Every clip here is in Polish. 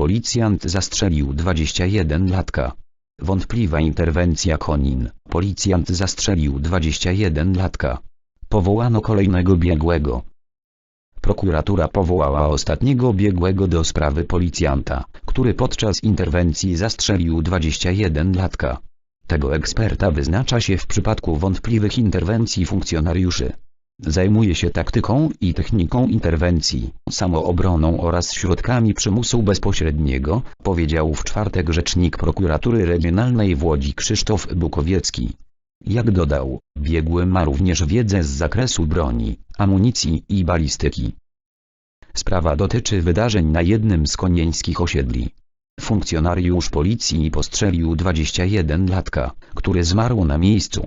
Policjant zastrzelił 21-latka. Wątpliwa interwencja Konin. Policjant zastrzelił 21-latka. Powołano kolejnego biegłego. Prokuratura powołała ostatniego biegłego do sprawy policjanta, który podczas interwencji zastrzelił 21-latka. Tego eksperta wyznacza się w przypadku wątpliwych interwencji funkcjonariuszy. Zajmuje się taktyką i techniką interwencji, samoobroną oraz środkami przymusu bezpośredniego, powiedział w czwartek rzecznik prokuratury regionalnej w Łodzi Krzysztof Bukowiecki. Jak dodał, biegły ma również wiedzę z zakresu broni, amunicji i balistyki. Sprawa dotyczy wydarzeń na jednym z konieńskich osiedli. Funkcjonariusz policji postrzelił 21-latka, który zmarł na miejscu.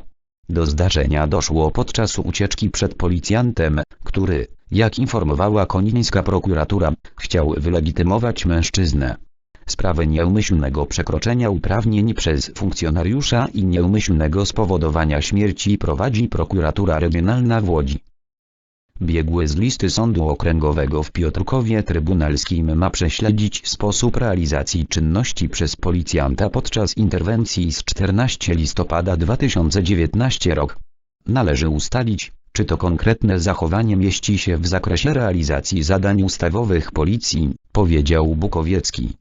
Do zdarzenia doszło podczas ucieczki przed policjantem, który, jak informowała konińska prokuratura, chciał wylegitymować mężczyznę. Sprawę nieumyślnego przekroczenia uprawnień przez funkcjonariusza i nieumyślnego spowodowania śmierci prowadzi prokuratura regionalna w Łodzi. Biegły z listy Sądu Okręgowego w Piotrkowie Trybunalskim ma prześledzić sposób realizacji czynności przez policjanta podczas interwencji z 14 listopada 2019 rok. Należy ustalić, czy to konkretne zachowanie mieści się w zakresie realizacji zadań ustawowych policji, powiedział Bukowiecki.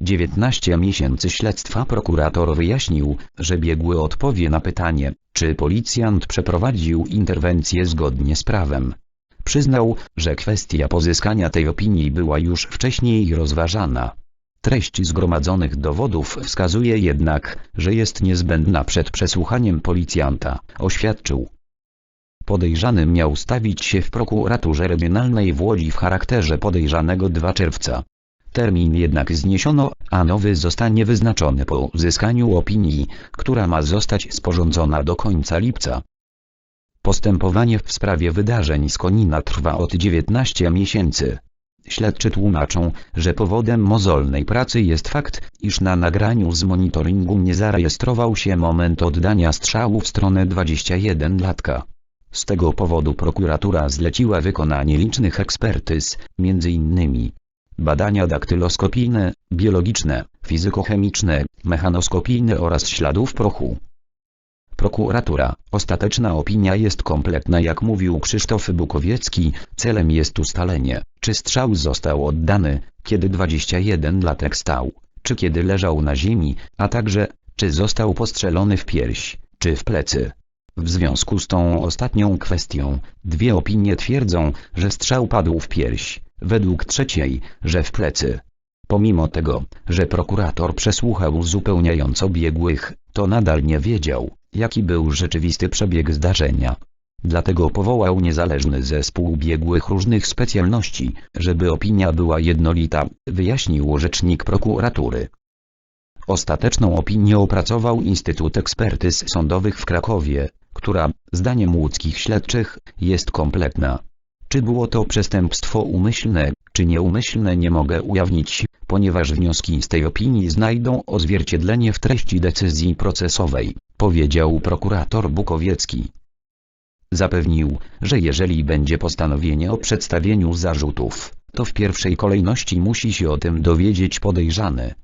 19 miesięcy śledztwa prokurator wyjaśnił, że biegły odpowie na pytanie, czy policjant przeprowadził interwencję zgodnie z prawem. Przyznał, że kwestia pozyskania tej opinii była już wcześniej rozważana. Treść zgromadzonych dowodów wskazuje jednak, że jest niezbędna przed przesłuchaniem policjanta, oświadczył. Podejrzany miał stawić się w prokuraturze regionalnej w Łodzi w charakterze podejrzanego 2 czerwca. Termin jednak zniesiono, a nowy zostanie wyznaczony po uzyskaniu opinii, która ma zostać sporządzona do końca lipca. Postępowanie w sprawie wydarzeń z Konina trwa od 19 miesięcy. Śledczy tłumaczą, że powodem mozolnej pracy jest fakt, iż na nagraniu z monitoringu nie zarejestrował się moment oddania strzału w stronę 21-latka. Z tego powodu prokuratura zleciła wykonanie licznych ekspertyz, m.in. badania daktyloskopijne, biologiczne, fizykochemiczne, mechanoskopijne oraz śladów prochu. Prokuratura, ostateczna opinia jest kompletna jak mówił Krzysztof Bukowiecki, celem jest ustalenie, czy strzał został oddany, kiedy 21 latek stał, czy kiedy leżał na ziemi, a także, czy został postrzelony w pierś, czy w plecy. W związku z tą ostatnią kwestią, dwie opinie twierdzą, że strzał padł w pierś, według trzeciej, że w plecy. Pomimo tego, że prokurator przesłuchał uzupełniająco biegłych, to nadal nie wiedział, jaki był rzeczywisty przebieg zdarzenia. Dlatego powołał niezależny zespół biegłych różnych specjalności, żeby opinia była jednolita, wyjaśnił rzecznik prokuratury. Ostateczną opinię opracował Instytut Ekspertyz Sądowych w Krakowie, która, zdaniem łódzkich śledczych, jest kompletna. Czy było to przestępstwo umyślne, czy nieumyślne nie mogę ujawnić, ponieważ wnioski z tej opinii znajdą odzwierciedlenie w treści decyzji procesowej, powiedział prokurator Bukowiecki. Zapewnił, że jeżeli będzie postanowienie o przedstawieniu zarzutów, to w pierwszej kolejności musi się o tym dowiedzieć podejrzany.